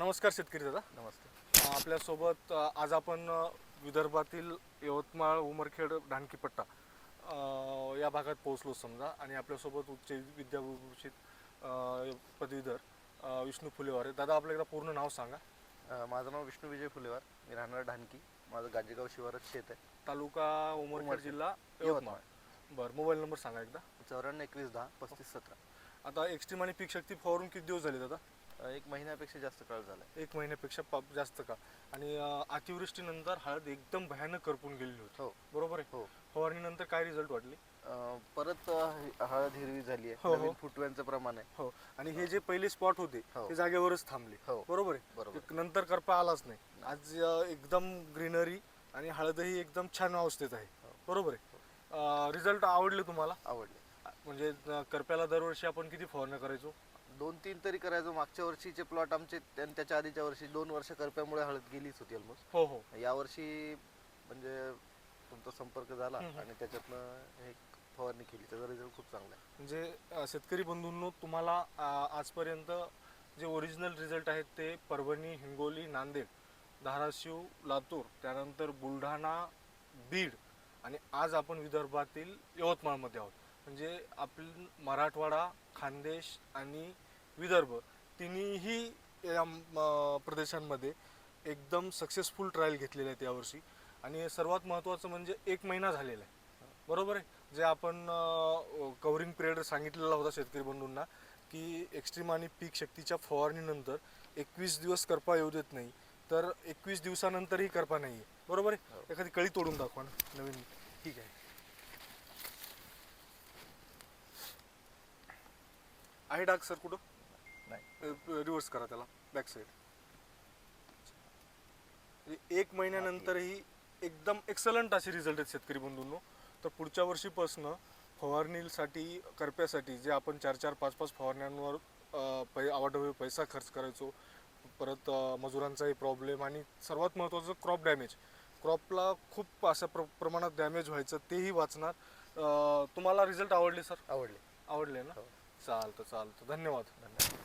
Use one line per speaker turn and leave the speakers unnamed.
नमस्कार शेतकरी दादा.
नमस्ते.
अ, आपल्यासोबत आज आपण विदर्भातील यवतमाळ उमरखेड ढानकीपट्टा अ, या भागात पोहोचलो समजा. आणि आपल्यासोबत उच्च विद्याभूषित पदवीधर विष्णू फुलेवारे दादा आपल्याकडे पूर्ण नाव सांगा.
माझं नाव विष्णू विजय फुलेवार. मी राहणार ढानकी माझं गाजेगाव शिवारच शेत आहे.
तालुका उमरखेड. जिल्हा यवतमाळ. बरं मोबाईल नंबर सांगा एकदा.
चौऱ्याण्णव एकवीस दहा पस्तीस सतरा.
आता एक्स्ट्रीम आणि पीक शक्ती फवारून किती दिवस झाले दादा?
एक महिन्यापेक्षा जास्त काळ झाला
एक महिन्यापेक्षा जास्त का आणि अ, अतिवृष्टीनंतर हळद एकदम भयानक करपून गेलेली होती.
हो.
बरोबर आहे?
हो.
फवारणीनंतर काय रिझल्ट वाटले
अ, परत अ, ह- हळद हिरवी झाली
हो,
आहे.
हो.
नवीन फुटव्यांचं प्रमाण आहे.
हो. आणि हे जे पहिले स्पॉट होते
हो.
ते जागेवरच थांबले.
हो.
बरोबर आहे?
बरोबर.
एक नंतर करपा आलाच नाही. आज अं, एकदम ग्रीनरी आणि हळदही एकदम छान अवस्थेत आहे.
हो.
बरोबर आहे? रिझल्ट आवडले तुम्हाला?
आवडले.
म्हणजे करप्याला दरवर्षी आपण किती फवारण्या करायचो?
दोन तीन तरी करायचो. मागच्या वर्षीचे प्लॉट आमचे त्यां- त्याच्या आधीच्या वर्षी दोन वर्ष करप्यामुळे हळद गेलीच होती ऑलमोस्ट
हो हो.
यावर्षी म्हणजे तुमचा संपर्क झाला. आणि त्याच्यातनं एक फवारणी केली. त्याचा रिझल्ट खूप चांगला आहे.
म्हणजे अं, शेतकरी बंधूंनो तुम्हाला अं, आजपर्यंत जे ओरिजिनल रिझल्ट आहेत ते परभणी हिंगोली नांदेड धाराशिव लातूर त्यानंतर बुलढाणा बीड आणि आज आपण विदर्भातील यवतमाळमध्ये आहोत. म्हणजे आपली मराठवाडा खानदेश आणि विदर्भ तिन्ही या म- प्रदेशांमध्ये एकदम सक्सेसफुल ट्रायल घेतलेले आहेत यावर्षी. आणि सर्वात महत्त्वाचं म्हणजे एक महिना झालेला आहे. बरोबर आहे? जे आपण कव्हरिंग पिरियड सांगितलेला होता शेतकरी बंधूंना की एक्स्ट्रीम आणि पीक शक्तीच्या फवारणीनंतर एकवीस दिवस करपा येऊ देत नाही तर एकवीस दिवसानंतरही करपा नाही आहे बरोबर आहे?
हो.
एखादी कळी तोडून दाखवा ना नवीन ठीक आहे आहे डाग सर कुठं?
नाही.
रिव्हर्स करा त्याला बॅक साईड एक महिन्यानंतरही एकदम एक्सलंट असे रिझल्ट आहेत शेतकरी बंधूंनो. तर पुढच्या वर्षीपासनं फवारणीसाठी करप्यासाठी जे आपण चार चार पाच पाच फवारण्यांवर पै आवाढव्य पैसा खर्च करायचो परत मजुरांचाही प्रॉब्लेम आणि सर्वात महत्त्वाचं क्रॉप डॅमेज क्रॉपला खूप अशा प्र प्रमाणात डॅमेज व्हायचं तेही वाचणार. तुम्हाला रिझल्ट आवडले सर?
आवडले.
आवडले ना?
हो.
चालतं चालतं. धन्यवाद.
धन्यवाद.